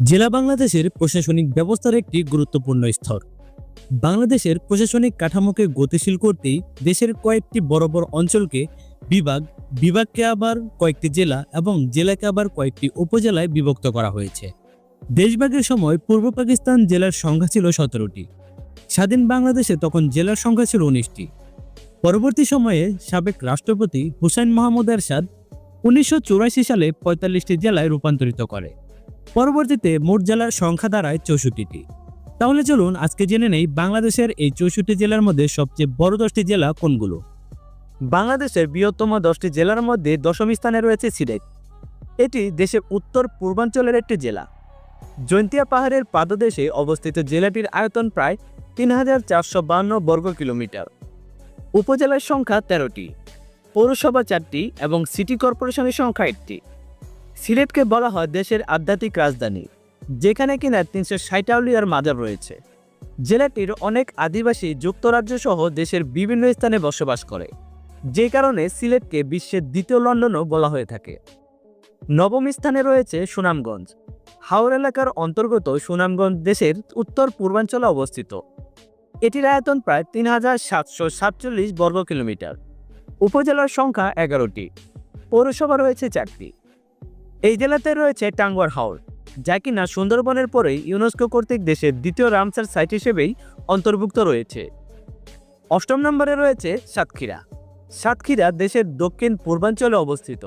জেলা বাংলাদেশের প্রশাসনিক ব্যবস্থার একটি গুরুত্বপূর্ণ স্তর। বাংলাদেশের প্রশাসনিক কাঠামোকে গতিশীল করতেই দেশের কয়েকটি বড় বড় অঞ্চলকে বিভাগ, বিভাগকে আবার কয়েকটি জেলা এবং জেলাকে আবার কয়েকটি উপজেলায় বিভক্ত করা হয়েছে। দেশভাগের সময় পূর্ব পাকিস্তান জেলার সংখ্যা ছিল সতেরোটি। স্বাধীন বাংলাদেশে তখন জেলার সংখ্যা ছিল উনিশটি। পরবর্তী সময়ে সাবেক রাষ্ট্রপতি হুসাইন মাহমুদ এরশাদ উনিশশো সালে পঁয়তাল্লিশটি জেলায় রূপান্তরিত করে। পরবর্তীতে মোট জেলার সংখ্যা দাঁড়ায় চৌষট্টিটি। তাহলে চলুন আজকে জেনে নেই বাংলাদেশের এই চৌষট্টি জেলার মধ্যে সবচেয়ে বড় দশটি জেলা কোনগুলো। বাংলাদেশের বৃহত্তম দশটি জেলার মধ্যে দশম স্থানে রয়েছে সিলেট। এটি দেশের উত্তর পূর্বাঞ্চলের একটি জেলা। জৈন্তিয়া পাহাড়ের পাদদেশে অবস্থিত জেলাটির আয়তন প্রায় তিন হাজার চারশো বান্ন বর্গ কিলোমিটার। উপজেলার সংখ্যা তেরোটি, পৌরসভা চারটি এবং সিটি কর্পোরেশনের সংখ্যা একটি। সিলেটকে বলা হয় দেশের আধ্যাত্মিক রাজধানী, যেখানে কিনা তিনশো ষাটাউলিয়ার মাজার রয়েছে। জেলাটির অনেক আদিবাসী যুক্তরাজ্য সহ দেশের বিভিন্ন স্থানে বসবাস করে, যে কারণে সিলেটকে বিশ্বের দ্বিতীয় লন্ডনও বলা হয়ে থাকে। নবম স্থানে রয়েছে সুনামগঞ্জ, হাওর এলাকার অন্তর্গত সুনামগঞ্জ দেশের উত্তর পূর্বাঞ্চলে অবস্থিত। এটির আয়তন প্রায় তিন হাজার সাতশো সাতচল্লিশ বর্গ কিলোমিটার উপজেলার সংখ্যা এগারোটি, পৌরসভা রয়েছে চারটি। জেলাতে রয়েছে টাঙ্গুয়ার হাওর, যা কিনা সুন্দরবনের পরেই ইউনেস্কো কর্তৃক দেশের দ্বিতীয় রামসার সাইট হিসেবেই অন্তর্ভুক্ত রয়েছে। অষ্টম নম্বরে রয়েছে সাতক্ষীরা। সাতক্ষীরা দেশের দক্ষিণ পূর্বাঞ্চলে অবস্থিত,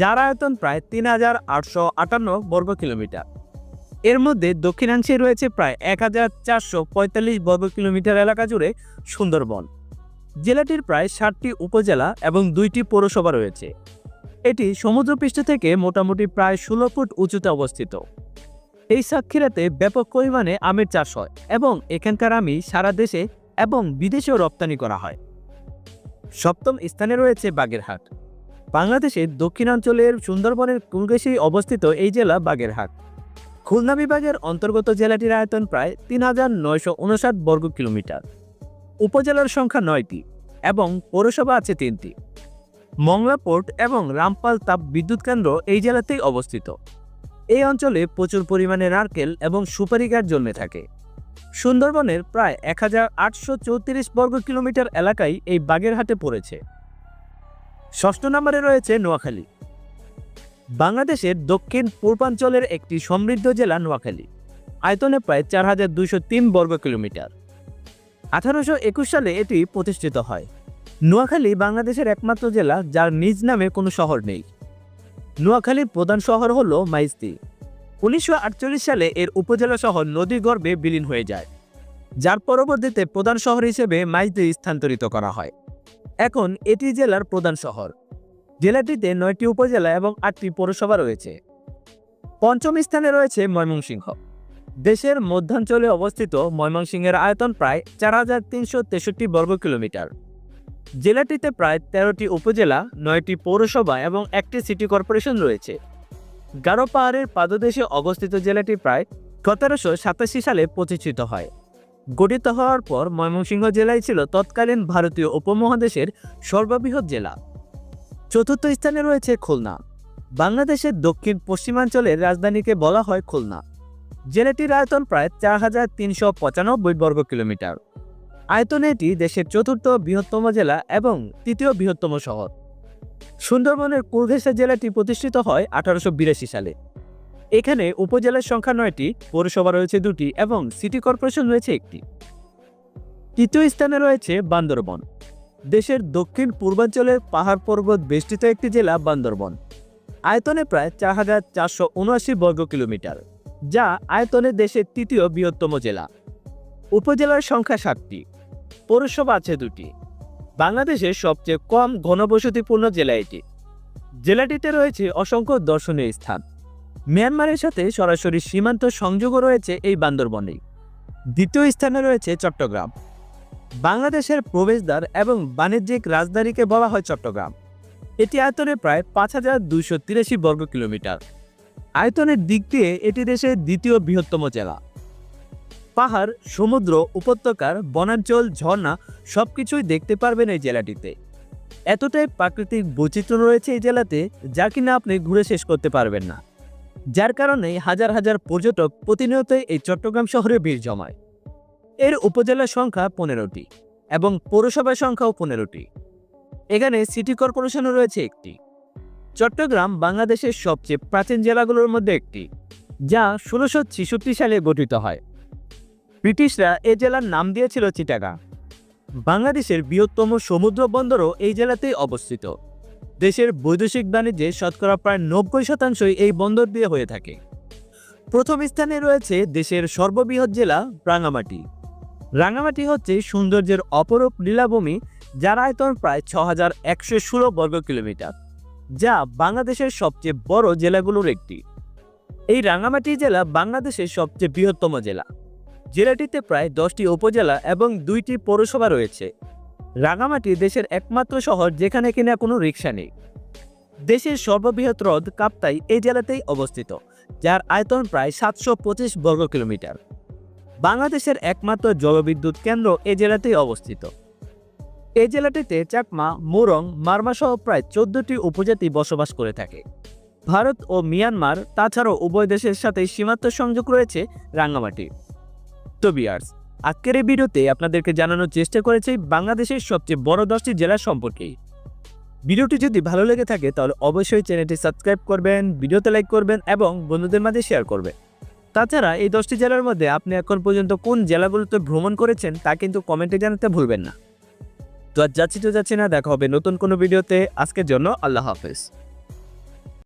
যার আয়তন প্রায় তিন হাজার আটশো আটান্ন বর্গ কিলোমিটার। এর মধ্যে দক্ষিণাংশে রয়েছে প্রায় এক হাজার চারশো পঁয়তাল্লিশ বর্গ কিলোমিটার এলাকা জুড়ে সুন্দরবন। জেলাটির প্রায় ষাটটি উপজেলা এবং দুইটি পৌরসভা রয়েছে। এটি সমুদ্রপৃষ্ঠ থেকে মোটামুটি প্রায় ষোলো ফুট উঁচুতে অবস্থিত। এই সাক্ষীরাতে ব্যাপক পরিমাণে আমের চাষ হয় এবং এখানকার আমি সারা দেশে এবং বিদেশেও রপ্তানি করা হয়। সপ্তম স্থানে রয়েছে বাগেরহাট। বাংলাদেশের দক্ষিণাঞ্চলের সুন্দরবনের কুলগেশেই অবস্থিত এই জেলা বাগেরহাট। খুলনা বিভাগের অন্তর্গত জেলাটির আয়তন প্রায় তিন হাজার নয়শো উনষাট বর্গ কিলোমিটার। উপজেলার সংখ্যা নয়টি এবং পৌরসভা আছে তিনটি। মংলা পোর্ট এবং রামপাল তাপ বিদ্যুৎ কেন্দ্র এই জেলাতেই অবস্থিত। এই অঞ্চলে প্রচুর পরিমাণে নারকেল এবং সুপারি গাছ জন্মে থাকে। সুন্দরবনের প্রায় এক হাজার আটশো চৌত্রিশ বর্গ কিলোমিটার এলাকায় এই বাগেরহাটে পড়েছে। ষষ্ঠ নম্বরে রয়েছে নোয়াখালী। বাংলাদেশের দক্ষিণ পূর্বাঞ্চলের একটি সমৃদ্ধ জেলা নোয়াখালী। আয়তনে প্রায় চার হাজার দুইশো তিন বর্গ কিলোমিটার। আঠারোশো একুশ সালে এটি প্রতিষ্ঠিত হয়। নোয়াখালী বাংলাদেশের একমাত্র জেলা যার নিজ নামে কোনো শহর নেই। নোয়াখালীর প্রধান শহর হল মাইস্তি উনিশশো সালে এর উপজেলা শহর নদীর গর্ভে বিলীন হয়ে যায়। যার পরবর্তীতে প্রধান শহর হিসেবে মাইস্তি স্থানান্তরিত করা হয়। এখন এটি জেলার প্রধান শহর। জেলাটিতে নয়টি উপজেলা এবং আটটি পৌরসভা রয়েছে। পঞ্চম স্থানে রয়েছে ময়মনসিংহ। দেশের মধ্যাঞ্চলে অবস্থিত ময়মনসিংহের আয়তন প্রায় চার হাজার তিনশো তেষট্টি বর্গ কিলোমিটার জেলাটিতে প্রায় তেরোটি উপজেলা, নয়টি পৌরসভা এবং একটি সিটি কর্পোরেশন রয়েছে। গারো পাহাড়ের পাদদেশে অবস্থিত জেলাটি প্রায় সতেরোশো সাতাশি সালে প্রতিষ্ঠিত হয়। গঠিত হওয়ার পর ময়মনসিংহ জেলাই ছিল তৎকালীন ভারতীয় উপমহাদেশের সর্ববৃহৎ জেলা। চতুর্থ স্থানে রয়েছে খুলনা। বাংলাদেশের দক্ষিণ পশ্চিমাঞ্চলের রাজধানীকে বলা হয় খুলনা। জেলাটির আয়তন প্রায় চার হাজার তিনশো পঁচানব্বই বর্গ কিলোমিটার আয়তনে এটি দেশের চতুর্থ বৃহত্তম জেলা এবং তৃতীয় বৃহত্তম শহর। সুন্দরবনের কুলঘেসা জেলাটি প্রতিষ্ঠিত হয় আঠারোশো বিরাশি সালে। এখানে উপজেলার সংখ্যা নয়টি, পৌরসভা রয়েছে দুটি এবং সিটি কর্পোরেশন রয়েছে একটি। তৃতীয় স্থানে রয়েছে বান্দরবন। দেশের দক্ষিণ পূর্বাঞ্চলের পাহাড় পর্বত বেষ্টিত একটি জেলা বান্দরবন। আয়তনে প্রায় চার হাজার চারশো উনআশি বর্গ কিলোমিটার, যা আয়তনে দেশের তৃতীয় বৃহত্তম জেলা। উপজেলার সংখ্যা সাতটি। পৌরসভা আছে দুটি। বাংলাদেশের সবচেয়ে কম ঘনবসতিপূর্ণ জেলা এটি। জেলাটিতে রয়েছে অসংখ্য দর্শনীয় স্থান। মিয়ানমারের সাথে সরাসরি সীমান্ত সংযোগও রয়েছে এই বান্দরবনে দ্বিতীয় স্থানে রয়েছে চট্টগ্রাম। বাংলাদেশের প্রবেশদ্বার এবং বাণিজ্যিক রাজধানীকে বলা হয় চট্টগ্রাম। এটি আয়তনে প্রায় পাঁচ হাজার দুইশো তিরাশি বর্গ কিলোমিটার। আয়তনের দিক দিয়ে এটি দেশের দ্বিতীয় বৃহত্তম জেলা। পাহাড়, সমুদ্র, উপত্যকার, বনাঞ্চল, ঝর্ণা সবকিছুই দেখতে পারবেন এই জেলাটিতে। এতটাই প্রাকৃতিক বৈচিত্র্য রয়েছে এই জেলাতে যা কিনা আপনি ঘুরে শেষ করতে পারবেন না। যার কারণে হাজার হাজার পর্যটক প্রতিনিয়ত এই চট্টগ্রাম শহরে ভিড় জমায়। এর উপজেলার সংখ্যা পনেরোটি এবং পৌরসভার সংখ্যাও পনেরোটি। এখানে সিটি কর্পোরেশনও রয়েছে একটি। চট্টগ্রাম বাংলাদেশের সবচেয়ে প্রাচীন জেলাগুলোর মধ্যে একটি, যা ষোলোশো সালে গঠিত হয়। ব্রিটিশরা এ জেলার নাম দিয়েছিল চিটাগা। বাংলাদেশের বৃহত্তম সমুদ্র বন্দরও এই জেলাতেই অবস্থিত। দেশের বৈদেশিক বাণিজ্যে শতকরা প্রায় নব্বই শতাংশই এই বন্দর দিয়ে হয়ে থাকে। প্রথম স্থানে রয়েছে দেশের সর্ববৃহৎ জেলা রাঙামাটি। রাঙামাটি হচ্ছে সৌন্দর্যের অপরূপ লীলাভূমি, যার আয়তন প্রায় ছ হাজার একশো ষোলো বর্গ কিলোমিটার, যা বাংলাদেশের সবচেয়ে বড় জেলাগুলোর একটি। এই রাঙামাটি জেলা বাংলাদেশের সবচেয়ে বৃহত্তম জেলা। জেলাটিতে প্রায় দশটি উপজেলা এবং দুইটি পৌরসভা রয়েছে। রাঙামাটি দেশের একমাত্র শহর যেখানে কিনা কোনো রিক্সা নেই। দেশের সর্ববৃহৎ হ্রদ কাপ্তাই এই জেলাতেই অবস্থিত, যার আয়তন প্রায় সাতশো পঁচিশ বর্গ কিলোমিটার। বাংলাদেশের একমাত্র জলবিদ্যুৎ কেন্দ্র এ জেলাতেই অবস্থিত। এই জেলাটিতে চাকমা, মোরং মারমা সহ প্রায় চোদ্দটি উপজাতি বসবাস করে থাকে। ভারত ও মিয়ানমার, তাছাড়াও উভয় দেশের সাথে সীমান্ত সংযোগ রয়েছে রাঙ্গামাটি তো আজকের এই ভিডিওতে আপনাদেরকে জানানোর চেষ্টা করেছি বাংলাদেশের সবচেয়ে বড় দশটি জেলা সম্পর্কে। ভিডিওটি যদি ভালো লেগে থাকে, তাহলে অবশ্যই চ্যানেলটি সাবস্ক্রাইব করবেন, ভিডিওতে লাইক করবেন এবং বন্ধুদের মাঝে শেয়ার করবেন। তাছাড়া এই দশটি জেলার মধ্যে আপনি এখন পর্যন্ত কোন জেলাগুলোতে ভ্রমণ করেছেন, তা কিন্তু কমেন্টে জানাতে ভুলবেন না। তো আর যাচ্ছি তো যাচ্ছি না, দেখা হবে নতুন কোনো ভিডিওতে। আজকের জন্য আল্লাহ হাফেজ।